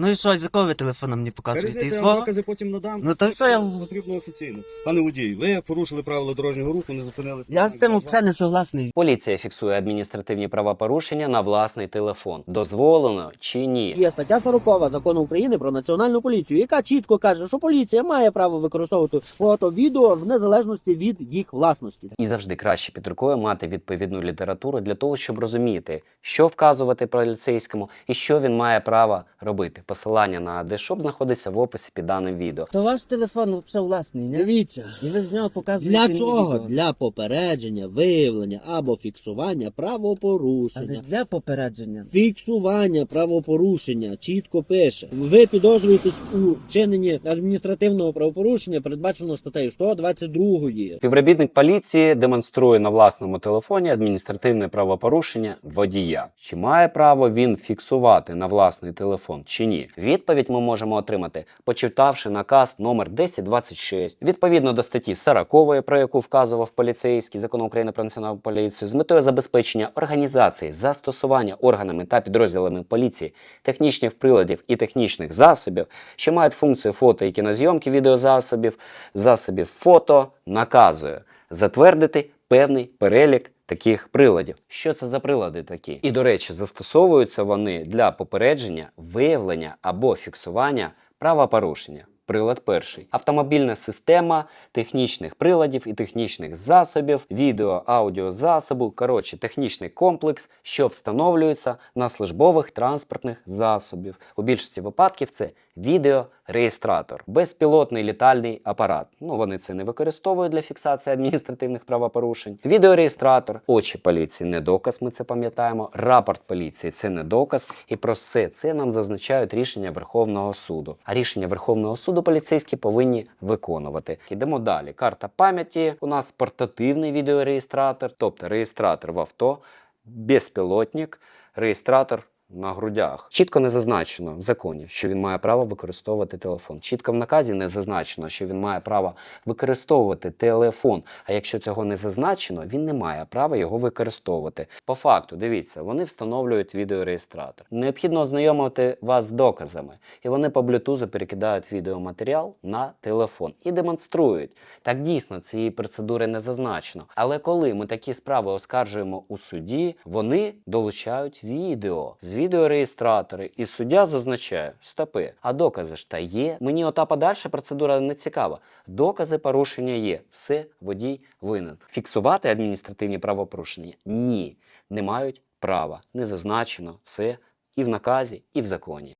Ну і що, з якого ви телефону мені показуєте? різниця, я вам свого? докази потім надам. Ну, то все, я- Потрібно офіційно. Пане водій, ви порушили правила дорожнього руху, не зупинилися. Я з тим взагалі не согласний. Поліція фіксує адміністративні правопорушення на власний телефон. Дозволено чи ні? Є стаття 40 закону України про національну поліцію, яка чітко каже, що поліція має право використовувати фото, відео в незалежності від їх власності. І завжди краще під рукою мати відповідну літературу для того, щоб розуміти, що вказувати поліцейському і що він має право робити. Посилання на дешоп знаходиться в описі під даним відео. То ваш телефон взагалі власний, не? Дивіться. І ви з нього показуєте Для чого? відео. Для попередження, виявлення або фіксування А не для попередження. Фіксування правопорушення чітко пише. Ви підозрюєтесь у вчиненні адміністративного правопорушення, передбаченого статтею 122. Співробітник поліції демонструє на власному телефоні адміністративне правопорушення водія. Чи має право він фіксувати на власний телефон чи ні? Відповідь ми можемо отримати, почитавши наказ номер 1026, відповідно до статті 40, про яку вказував поліцейський закон України про національну поліцію, з метою забезпечення організації застосування органами та підрозділами поліції технічних приладів і технічних засобів, що мають функцію фото і кінозйомки відеозасобів, засобів фото, наказує затвердити певний перелік таких приладів. Що це за прилади такі? І, до речі, застосовуються вони для попередження, виявлення або фіксування правопорушення. Прилад перший. Автомобільна система технічних приладів і технічних засобів, відео, аудіо засобу, коротше, технічний комплекс, що встановлюється на службових транспортних засобів. У більшості випадків це відеореєстратор, безпілотний літальний апарат. Ну вони це не використовують для фіксації адміністративних правопорушень. Відеореєстратор, очі поліції не доказ. Ми це пам'ятаємо. Рапорт поліції це не доказ. І про все це нам зазначають рішення Верховного суду. А рішення Верховного суду поліцейські повинні виконувати. Ідемо далі. Карта пам'яті. У нас портативний відеореєстратор, тобто реєстратор в авто, безпілотник, реєстратор. На грудях чітко не зазначено в законі, що він має право використовувати телефон. Чітко в наказі не зазначено, що він має право використовувати телефон. А якщо цього не зазначено, він не має права його використовувати. По факту, дивіться, вони встановлюють відеореєстратор. Необхідно ознайомити вас з доказами, і вони по блютузу перекидають відеоматеріал на телефон і демонструють. Так дійсно цієї процедури не зазначено. Але коли ми такі справи оскаржуємо у суді, вони долучають відео відеореєстратори, і суддя зазначає стопи. А докази ж та є. Мені ота подальша процедура не цікава. Докази порушення є. Все водій винен. Фіксувати адміністративні правопорушення ні, не мають права. Не зазначено це і в наказі, і в законі.